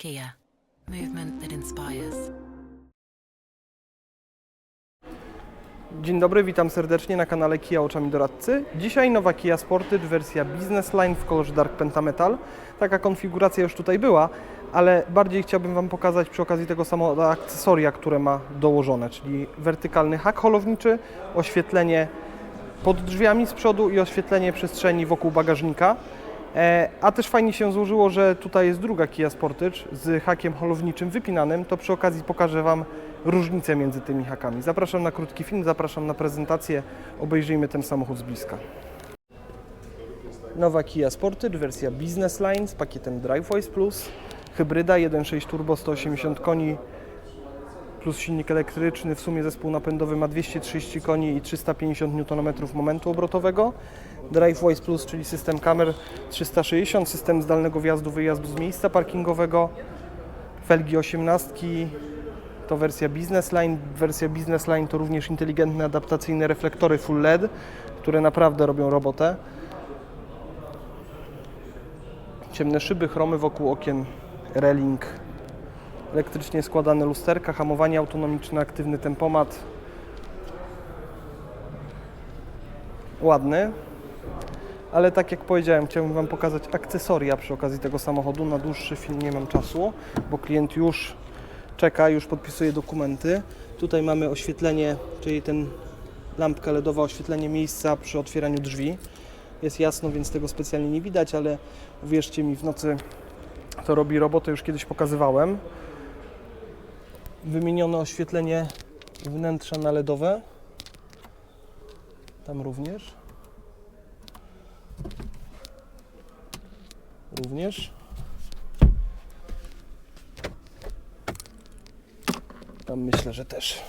Kia, movement that inspires. Dzień dobry, witam serdecznie na kanale Kia Oczami Doradcy. Dzisiaj nowa Kia Sportage wersja Business Line w kolorze Dark Pentametal. Taka konfiguracja już tutaj była, ale bardziej chciałbym Wam pokazać przy okazji tego samochodu akcesoria, które ma dołożone, czyli wertykalny hak holowniczy, oświetlenie pod drzwiami z przodu i oświetlenie przestrzeni wokół bagażnika. E, A też fajnie się złożyło, że tutaj jest druga Kia Sportage z hakiem holowniczym wypinanym. To przy okazji pokażę Wam różnicę między tymi hakami. Zapraszam na krótki film, zapraszam na prezentację. Obejrzyjmy ten samochód z bliska. Nowa Kia Sportage, wersja Business Line z pakietem Drive Voice Plus. Hybryda 1.6 turbo 180 koni plus silnik elektryczny. W sumie zespół napędowy ma 230 koni i 350 Nm momentu obrotowego. Drive Voice Plus, czyli system kamer 360, system zdalnego wjazdu, wyjazdu z miejsca parkingowego. Felgi 18 to wersja Business Line. Wersja Business Line to również inteligentne adaptacyjne reflektory Full LED, które naprawdę robią robotę. Ciemne szyby, chromy wokół okien, railing, elektrycznie składane lusterka, hamowanie autonomiczne, aktywny tempomat. Ładny, ale tak jak powiedziałem, chciałbym Wam pokazać akcesoria przy okazji tego samochodu. Na dłuższy film nie mam czasu, bo klient już czeka, już podpisuje dokumenty. Tutaj mamy oświetlenie, czyli ten lampka LEDowa, oświetlenie miejsca przy otwieraniu drzwi. Jest jasno, więc tego specjalnie nie widać, ale uwierzcie mi, w nocy to robi robotę, już kiedyś pokazywałem. Wymienione oświetlenie wnętrza na LEDowe. Tam również. Również. Tam myślę, że też.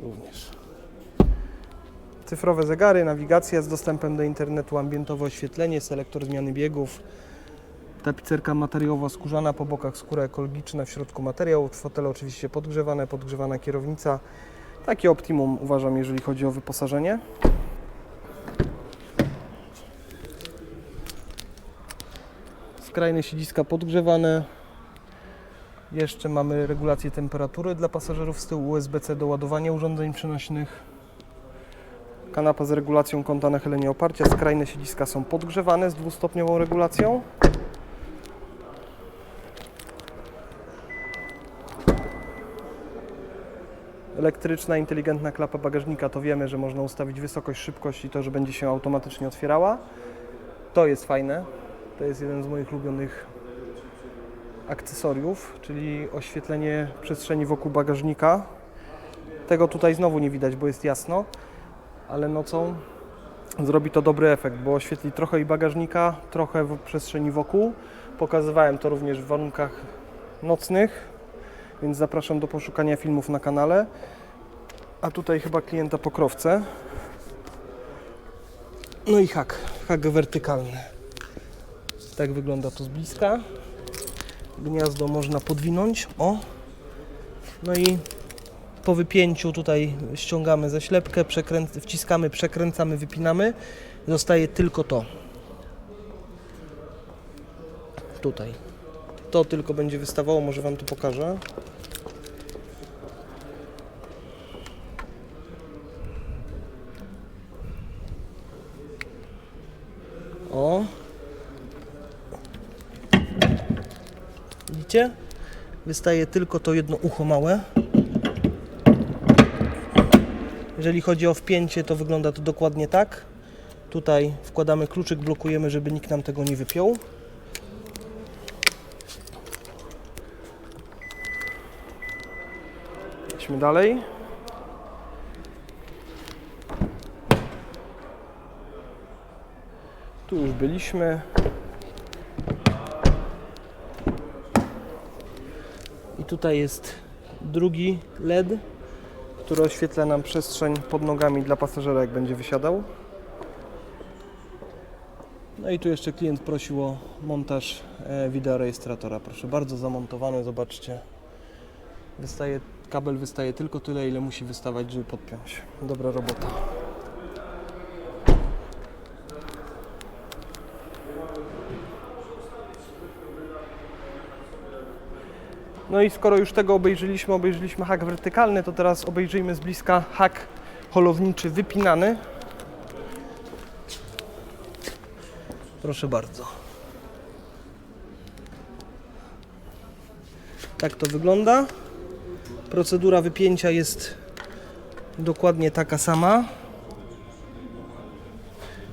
Również. Cyfrowe zegary, nawigacja z dostępem do internetu, ambientowe oświetlenie, selektor zmiany biegów, tapicerka materiałowa skórzana, po bokach skóra ekologiczna, w środku materiał, fotele oczywiście podgrzewane, podgrzewana kierownica. Takie optimum uważam, jeżeli chodzi o wyposażenie. Skrajne siedziska podgrzewane. Jeszcze mamy regulację temperatury dla pasażerów z tyłu, USB-C do ładowania urządzeń przenośnych. Kanapa z regulacją kąta nachylenia oparcia. Skrajne siedziska są podgrzewane z dwustopniową regulacją. Elektryczna, inteligentna klapa bagażnika to wiemy, że można ustawić wysokość, szybkość i to, że będzie się automatycznie otwierała. To jest fajne. To jest jeden z moich ulubionych akcesoriów, czyli oświetlenie przestrzeni wokół bagażnika. Tego tutaj znowu nie widać, bo jest jasno, ale nocą zrobi to dobry efekt, bo oświetli trochę i bagażnika, trochę w przestrzeni wokół. Pokazywałem to również w warunkach nocnych, więc zapraszam do poszukania filmów na kanale. A tutaj chyba klienta pokrowce. No i hak, hak wertykalny. Tak wygląda to z bliska. Gniazdo można podwinąć. O! No i po wypięciu tutaj ściągamy zaślepkę, przekręc- wciskamy, przekręcamy, wypinamy. Zostaje tylko to. Tutaj. To tylko będzie wystawało, może Wam to pokażę. O. Widzicie? Wystaje tylko to jedno ucho małe. Jeżeli chodzi o wpięcie, to wygląda to dokładnie tak. Tutaj wkładamy kluczyk, blokujemy, żeby nikt nam tego nie wypiął. Idźmy dalej. Tu już byliśmy. I tutaj jest drugi LED, który oświetla nam przestrzeń pod nogami dla pasażera, jak będzie wysiadał. No i tu jeszcze klient prosił o montaż e, wideorejestratora. Proszę bardzo, zamontowany, zobaczcie. Wystaje, kabel wystaje tylko tyle, ile musi wystawać, żeby podpiąć. Dobra robota. No i skoro już tego obejrzyliśmy, obejrzyliśmy hak wertykalny, to teraz obejrzyjmy z bliska hak holowniczy wypinany. Proszę bardzo. Tak to wygląda. Procedura wypięcia jest dokładnie taka sama.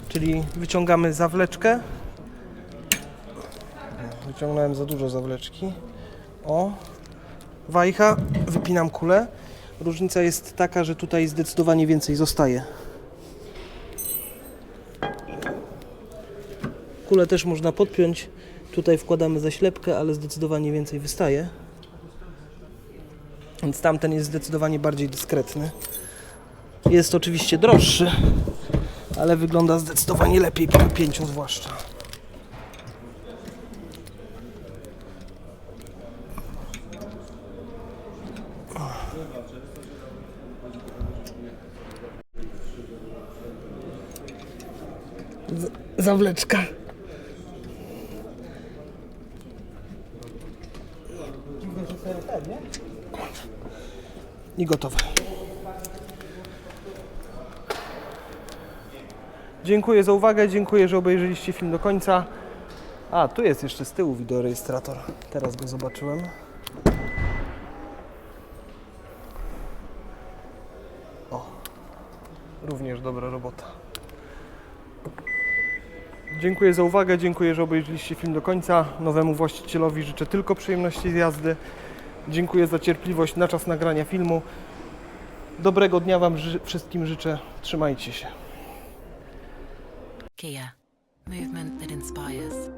Czyli wyciągamy zawleczkę. Wyciągnąłem za dużo zawleczki. O, wajcha, wypinam kulę. Różnica jest taka, że tutaj zdecydowanie więcej zostaje. Kulę też można podpiąć. Tutaj wkładamy zaślepkę, ale zdecydowanie więcej wystaje. Więc tamten jest zdecydowanie bardziej dyskretny. Jest oczywiście droższy, ale wygląda zdecydowanie lepiej po wypięciu zwłaszcza. Zawleczka. I gotowe. Dziękuję za uwagę, dziękuję, że obejrzeliście film do końca. A, tu jest jeszcze z tyłu wideorejestrator. Teraz go zobaczyłem. O, również dobra robota. Dziękuję za uwagę, dziękuję, że obejrzeliście film do końca. Nowemu właścicielowi życzę tylko przyjemności z jazdy. Dziękuję za cierpliwość na czas nagrania filmu. Dobrego dnia Wam ży- wszystkim życzę. Trzymajcie się. Kia. Movement that inspires.